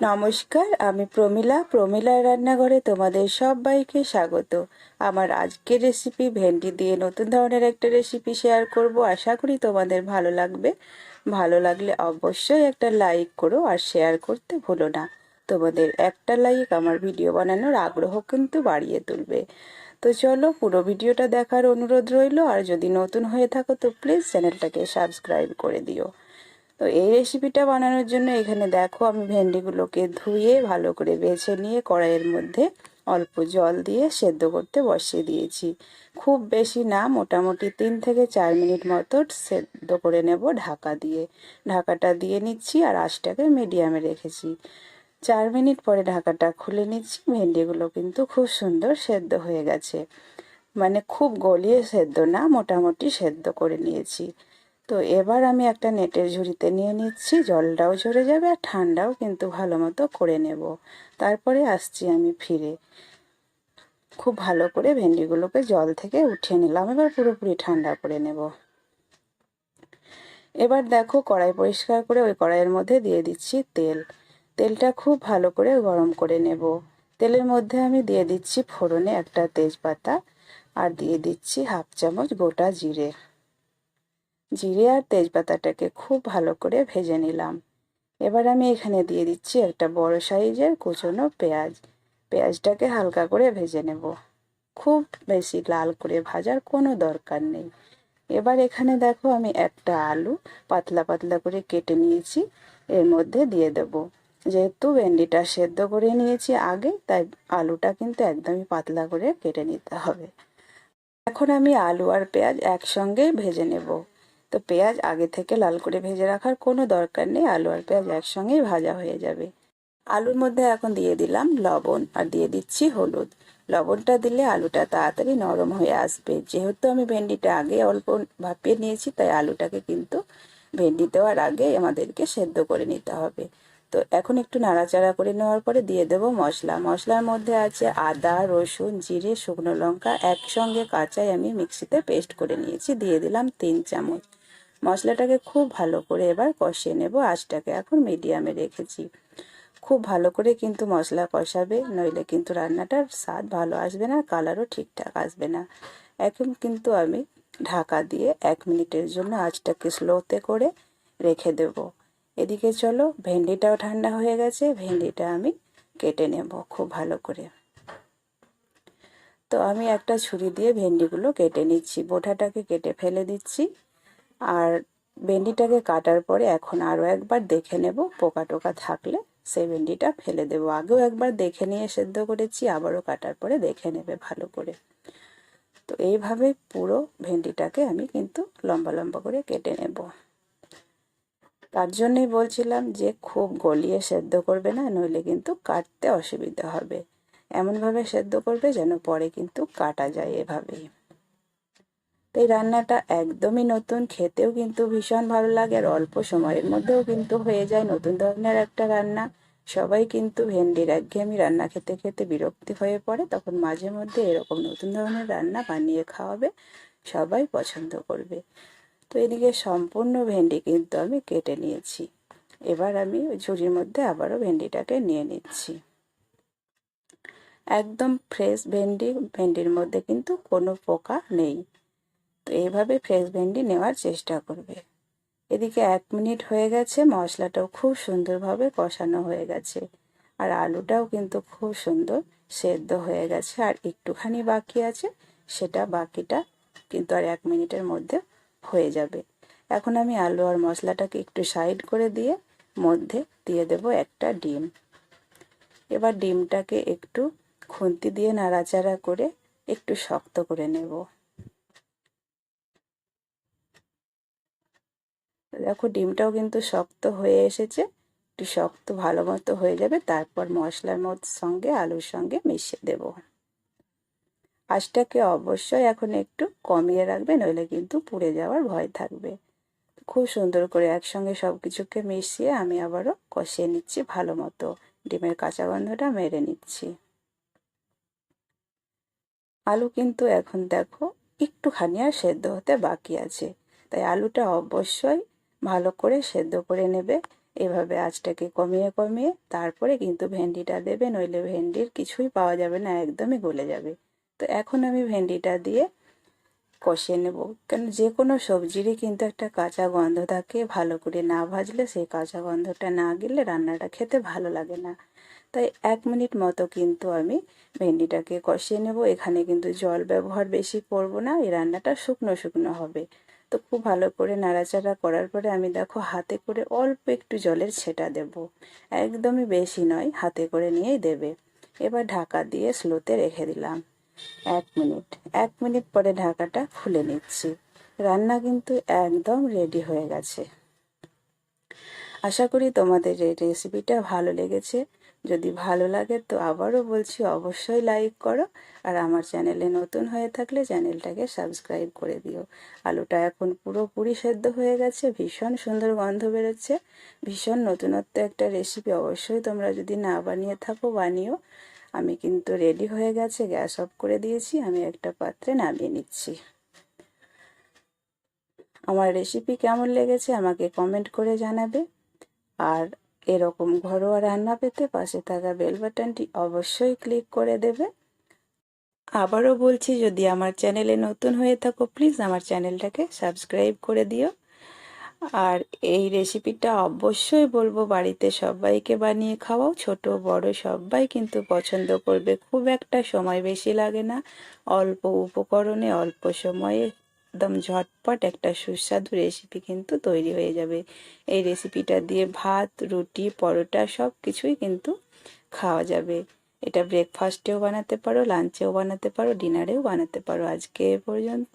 নমস্কার, আমি প্রমিলা। প্রমিলা রান্নাঘরে তোমাদের সবাইকে স্বাগত। আমার আজকের রেসিপি ভেন্ডি দিয়ে নতুন ধরনের একটা রেসিপি শেয়ার করব। আশা করি তোমাদের ভালো লাগবে। ভালো লাগলে অবশ্যই একটা লাইক করো আর শেয়ার করতে ভুলো না। তোমাদের একটা লাইক আমার ভিডিও বানানোর আগ্রহ কিন্তু বাড়িয়ে তুলবে। তো চলো পুরো ভিডিওটা দেখার অনুরোধ রইল। আর যদি নতুন হয়ে থাকো তো প্লিজ চ্যানেলটাকে সাবস্ক্রাইব করে দিও। তো এই রেসিপিটা বানানোর জন্য এখানে দেখো আমি ভেন্ডিগুলোকে ধুয়ে ভালো করে বেছে নিয়ে কড়াইয়ের মধ্যে অল্প জল দিয়ে সেদ্ধ করতে বসিয়ে দিয়েছি। খুব বেশি না, মোটামুটি তিন থেকে চার মিনিট মতো সেদ্ধ করে নেব ঢাকা দিয়ে। ঢাকাটা দিয়ে নিচ্ছি আর আঁচটাকে মিডিয়ামে রেখেছি। চার মিনিট পরে ঢাকাটা খুলে নিচ্ছি, ভেন্ডিগুলো কিন্তু খুব সুন্দর সেদ্ধ হয়ে গেছে। মানে খুব গলিয়ে সেদ্ধ না, মোটামুটি সেদ্ধ করে নিয়েছি। তো এবার আমি একটা নেটের ঝুড়িতে নিয়ে নিচ্ছি, জলটাও ঝরে যাবে আর ঠান্ডাও কিন্তু ভালো মতো করে নেব। তারপরে আসছি আমি ফিরে। খুব ভালো করে ভেন্ডিগুলোকে জল থেকে উঠিয়ে নিলাম, এবার পুরোপুরি ঠান্ডা করে নেব। এবার দেখো কড়াই পরিষ্কার করে ওই কড়াইয়ের মধ্যে দিয়ে দিচ্ছি তেল। তেলটা খুব ভালো করে গরম করে নেব। তেলের মধ্যে আমি দিয়ে দিচ্ছি ফোড়নে একটা তেজপাতা আর দিয়ে দিচ্ছি হাফ চামচ গোটা জিরে। জিরে আর তেজপাতাটাকে খুব ভালো করে ভেজে নিলাম। এবার আমি এখানে দিয়ে দিচ্ছি একটা বড় সাইজের কুচনো পেঁয়াজ। পেঁয়াজটাকে হালকা করে ভেজে নেব। খুব বেশি লাল করে ভাজার কোনো দরকার নেই। এবার এখানে দেখো আমি একটা আলু পাতলা পাতলা করে কেটে নিয়েছি, এর মধ্যে দিয়ে দেব। যেহেতু ভেন্ডিটা সেদ্ধ করে নিয়েছি আগে, তাই আলুটা কিন্তু একদমই পাতলা করে কেটে নিতে হবে। এখন আমি আলু আর পেঁয়াজ একসঙ্গেই ভেজে নেব। তো পেঁয়াজ আগে থেকে লাল করে ভেজে রাখার কোনো দরকার নেই। আলু আর পেঁয়াজ একসঙ্গেই ভাজা হয়ে যাবে। আলুর মধ্যে এখন দিয়ে দিলাম লবণ আর দিয়ে দিচ্ছি হলুদ। লবণটা দিলে আলুটা তাড়াতাড়ি নরম হয়ে আসবে। যেহেতু আমি ভেন্ডিটা আগে অল্প ভাপিয়ে নিয়েছি, তাই আলুটাকে কিন্তু ভেন্ডি দেওয়ার আগে আমাদেরকে সেদ্ধ করে নিতে হবে। তো এখন একটু নাড়াচাড়া করে নেওয়ার পরে দিয়ে দেবো মশলা। মশলার মধ্যে আছে আদা, রসুন, জিরে, শুকনো লঙ্কা একসঙ্গে কাঁচাই আমি মিক্সিতে পেস্ট করে নিয়েছি। দিয়ে দিলাম তিন চামচ। মশলাটাকে খুব ভালো করে এবার কষিয়ে নেব। আঁচটাকে এখন মিডিয়ামে রেখেছি। খুব ভালো করে কিন্তু মশলা কষাবে, নইলে কিন্তু রান্নাটার স্বাদ ভালো আসবে না কালারও ঠিকঠাক আসবে না। এখন কিন্তু আমি ঢাকা দিয়ে এক মিনিটের জন্য আঁচটাকে স্লোতে করে রেখে দেব। এদিকে চলো, ভেন্ডিটাও ঠান্ডা হয়ে গেছে, ভেন্ডিটা আমি কেটে নেব খুব ভালো করে। তো আমি একটা ছুরি দিয়ে ভেন্ডিগুলো কেটে নিচ্ছি, বোঠাটাকে কেটে ফেলে দিচ্ছি। আর ভেন্ডিটাকে কাটার পরে এখন আরও একবার দেখে নেব পোকা টোকা থাকলে সেই ভেন্ডিটা ফেলে দেবো। আগেও একবার দেখে নিয়ে সেদ্ধ করেছি, আবারও কাটার পরে দেখে নেবে ভালো করে। তো এইভাবে পুরো ভেন্ডিটাকে আমি কিন্তু লম্বা লম্বা করে কেটে নেব। তার জন্যই বলছিলাম যে খুব গলিয়ে সেদ্ধ করবে না, নইলে কিন্তু কাটতে অসুবিধা হবে। এমনভাবে সেদ্ধ করবে যেন পরে কিন্তু কাটা যায় এভাবেই। তো এই রান্নাটা একদমই নতুন, খেতেও কিন্তু ভীষণ ভালো লাগে আর অল্প সময়ের মধ্যেও কিন্তু হয়ে যায় নতুন ধরনের একটা রান্না। সবাই কিন্তু ভেন্ডির একঘেয়েমি রান্না খেতে খেতে বিরক্তি হয়ে পড়ে, তখন মাঝে মধ্যে এরকম নতুন ধরনের রান্না বানিয়ে খাওয়াবে, সবাই পছন্দ করবে। তো এদিকে সম্পূর্ণ ভেন্ডি কিন্তু আমি কেটে নিয়েছি। এবার আমি ঝুড়ির মধ্যে আবারও ভেন্ডিটাকে নিয়ে নিচ্ছি। একদম ফ্রেশ ভেন্ডি, ভেন্ডির মধ্যে কিন্তু কোনো পোকা নেই। তো এইভাবে ফ্রেশ ভেন্ডি নেওয়ার চেষ্টা করবে। এদিকে এক মিনিট হয়ে গেছে, মশলাটাও খুব সুন্দরভাবে কষানো হয়ে গেছে। আর আলুটাও কিন্তু খুব সুন্দর সেদ্ধ হয়ে গেছে। আর একটুখানি বাকি আছে, সেটা বাকিটা কিন্তু আর এক মিনিটের মধ্যে হয়ে যাবে। এখন আমি আলু আর মশলাটাকে একটু সাইড করে দিয়ে মধ্যে দিয়ে দেব একটা ডিম। এবার ডিমটাকে একটু খুন্তি দিয়ে নাড়াচাড়া করে একটু শক্ত করে নেব। দেখো ডিমটাও কিন্তু শক্ত হয়ে এসেছে। একটু শক্ত ভালো মতো হয়ে যাবে, তারপর মশলার মধ্যে সঙ্গে, আলুর সঙ্গে মিশিয়ে দেব। আঁচটাকে অবশ্যই এখন একটু কমিয়ে রাখবে নইলে কিন্তু পুড়ে যাওয়ার ভয় থাকবে। খুব সুন্দর করে একসঙ্গে সব কিছুকে মিশিয়ে আমি আবারও কষিয়ে নিচ্ছি ভালো মতো। ডিমের কাঁচা গন্ধটা মেরে নিচ্ছি। আলু কিন্তু এখন দেখো একটুখানি আর সেদ্ধ হতে বাকি আছে। তাই আলুটা অবশ্যই ভালো করে সেদ্ধ করে নেবে। এভাবে আঁচটাকে কমিয়ে কমিয়ে তারপরে কিন্তু ভেন্ডিটা দেবে, নইলে ভেন্ডির কিছুই পাওয়া যাবে না, একদমই গলে যাবে। তো এখন আমি ভেন্ডিটা দিয়ে কষিয়ে নেব। কেন যে কোনো সবজিরই কিন্তু একটা কাঁচা গন্ধ থাকে। ভালো করে না ভাজলে সেই কাঁচা গন্ধটা না গেলে রান্নাটা খেতে ভালো লাগে না। তাই এক মিনিট মতো কিন্তু আমি ভেন্ডিটাকে কষিয়ে নেব। এখানে কিন্তু জল ব্যবহার বেশি করব না। এই রান্নাটা শুকনো শুকনো হবে। তো খুব ভালো করে নাড়াচাড়া করার পরে আমি দেখো হাতে করে অল্প একটু জলের ছেটা দেব। একদমই বেশি নয়, হাতে করে নিয়েই দেবে। এবার ঢাকা দিয়ে স্লোতে রেখে দিলাম। এক মিনিট এক মিনিট পরে ঢাকাটা খুলে নিচ্ছি। রান্না কিন্তু একদম রেডি হয়ে গেছে। আশা করি তোমাদের এই রেসিপিটা ভালো লেগেছে। যদি ভালো লাগে তো আবারও বলছি অবশ্যই লাইক করো আর আমার চ্যানেলে নতুন হয়ে থাকলে চ্যানেলটাকে সাবস্ক্রাইব করে দিও। আলুটা এখন পুরোপুরি সেদ্ধ হয়ে গেছে, ভীষণ সুন্দর গন্ধ বেরোচ্ছে, ভীষণ নতুনত্ব একটা রেসিপি অবশ্যই তোমরা যদি না বানিয়ে থাকো বানিও। আমি কিন্তু রেডি হয়ে গেছে, গ্যাস অফ করে দিয়েছি, আমি একটা পাত্রে নামিয়ে নিচ্ছি। আমার রেসিপি কেমন লেগেছে আমাকে কমেন্ট করে জানাবে। আর এরকম ঘরোয়া রান্না পেতে পাশে থাকা বেল বাটনটি অবশ্যই ক্লিক করে দেবে আবারও বলছি, যদি আমার চ্যানেলে নতুন হয়ে থাকো, প্লিজ আমার চ্যানেলটাকে সাবস্ক্রাইব করে দিও। আর এই রেসিপিটা অবশ্যই বলব, বাড়িতে সবাইকে বানিয়ে খাওয়াও। ছোট, বড় সবাই কিন্তু পছন্দ করবে। খুব একটা সময় বেশি লাগে না। অল্প উপকরণে, অল্প সময়ে একদম ঝটপট একটা সুস্বাদু রেসিপি কিন্তু তৈরি হয়ে যাবে। এই রেসিপিটা দিয়ে ভাত, রুটি, পরোটা সব কিছুই কিন্তু খাওয়া যাবে। এটা ব্রেকফাস্টেও বানাতে পারো লাঞ্চেও বানাতে পারো ডিনারেও বানাতে পারো। আজকে পর্যন্ত